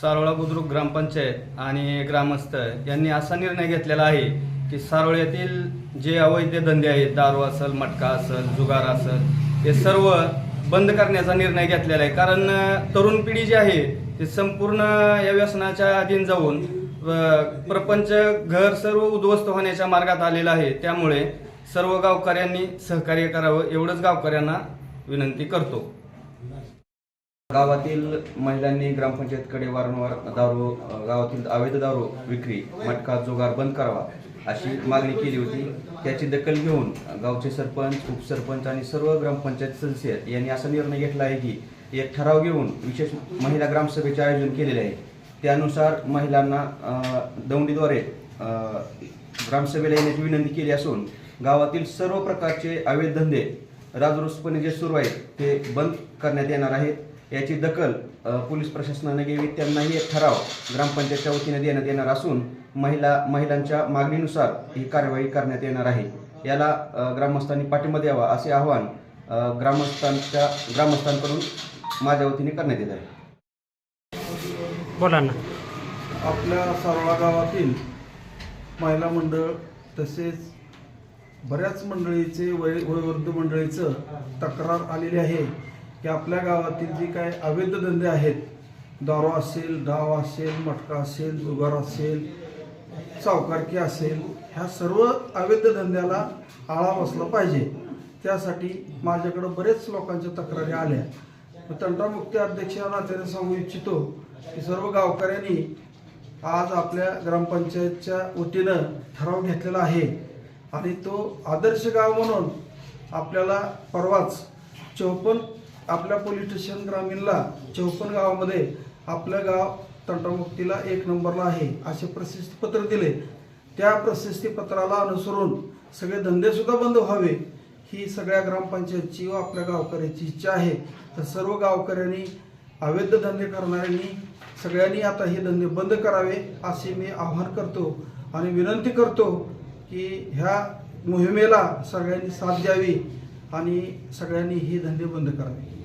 सारोळा बुद्रुक ग्रामपंचायत आणि ग्रामस्थ यांनी असा निर्णय घेतलेला आहे की सारोळ्यातील जे अवैध धंदे आहेत दारू असेल मटका असेल जुगार असेल हे सर्व बंद करण्याचा निर्णय घेतलेला आहे. कारण तरुण पिढी जी आहे ते संपूर्ण या व्यसनाच्या अधीन जाऊन प्रपंच घर सर्व उद्ध्वस्त होण्याच्या मार्गात आलेलं आहे. त्यामुळे सर्व गावकऱ्यांनी सहकार्य करावं एवढंच गावकऱ्यांना विनंती करतो. गावातील महिलांनी ग्रामपंचायतकडे वारंवार दारू गावातील अवैध दारू विक्री मटका जुगार बंद करावा अशी मागणी केली होती. त्याची दखल घेऊन गावचे सरपंच उपसरपंच आणि सर्व ग्रामपंचायत सदस्य यांनी असा निर्णय घेतला आहे की एक ठराव घेऊन विशेष महिला ग्रामसभेचे आयोजन केलेले आहे. त्यानुसार महिलांना दौंडीद्वारे ग्रामसभेला येण्याची विनंती केली असून गावातील सर्व प्रकारचे अवैध धंदे राजरोसपणे जे सुरू आहेत ते बंद करण्यात येणार आहेत. याची दखल पोलीस प्रशासनाने घ्यावी. त्यांनाही एक ठराव ग्रामपंचायतच्या वतीने देण्यात येणार असून महिला महिलांच्या मागणीनुसार ही कार्यवाही करण्यात येणार आहे. याला ग्रामस्थांनी पाठिंबा द्यावा असे आवाहन ग्रामस्थांच्या ग्रामस्थांकडून माझ्या वतीने करण्यात येत आहे. बोला ना. आपल्या सारोळा गावातील महिला मंडळ तसेच बऱ्याच मंडळीचे वय वयोवृद्ध मंडळीचं तक्रार आलेली आहे. की आपल्या गावातील जे काय अवैध धंदे आहेत दारू असेल डाव असेल मटका असेल जुगार असेल सावकारकी असेल ह्या सर्व अवैध धंद्याला आळा बसला पाहिजे. त्यासाठी माझ्याकडं बरेच लोकांच्या तक्रारी आल्या. मी तंटामुक्ती अध्यक्ष या नात्याने सांगू इच्छितो की सर्व गावकऱ्यांनी आज आपल्या ग्रामपंचायतच्या वतीनं ठराव घेतलेला आहे आणि तो आदर्श गाव म्हणून आपल्याला परवाच चौपन्न आपल्या पोलीस स्टेशन ग्रामीणला चौपन्न गावामध्ये आपलं गाव तंटामुक्तीला एक नंबरला आहे असे प्रशस्तीपत्र दिले. त्या प्रशस्तीपत्राला अनुसरून सगळे धंदेसुद्धा बंद व्हावे ही सगळ्या ग्रामपंचायतची व आपल्या गावकऱ्याची इच्छा आहे. तर सर्व गावकऱ्यांनी अवैध धंदे करणाऱ्यांनी सगळ्यांनी आता हे धंदे बंद करावे असे मी आवाहन करतो आणि विनंती करतो की ह्या मोहिमेला सगळ्यांनी साथ द्यावी आणि सगळ्यांनी हे धंदे बंद करावे.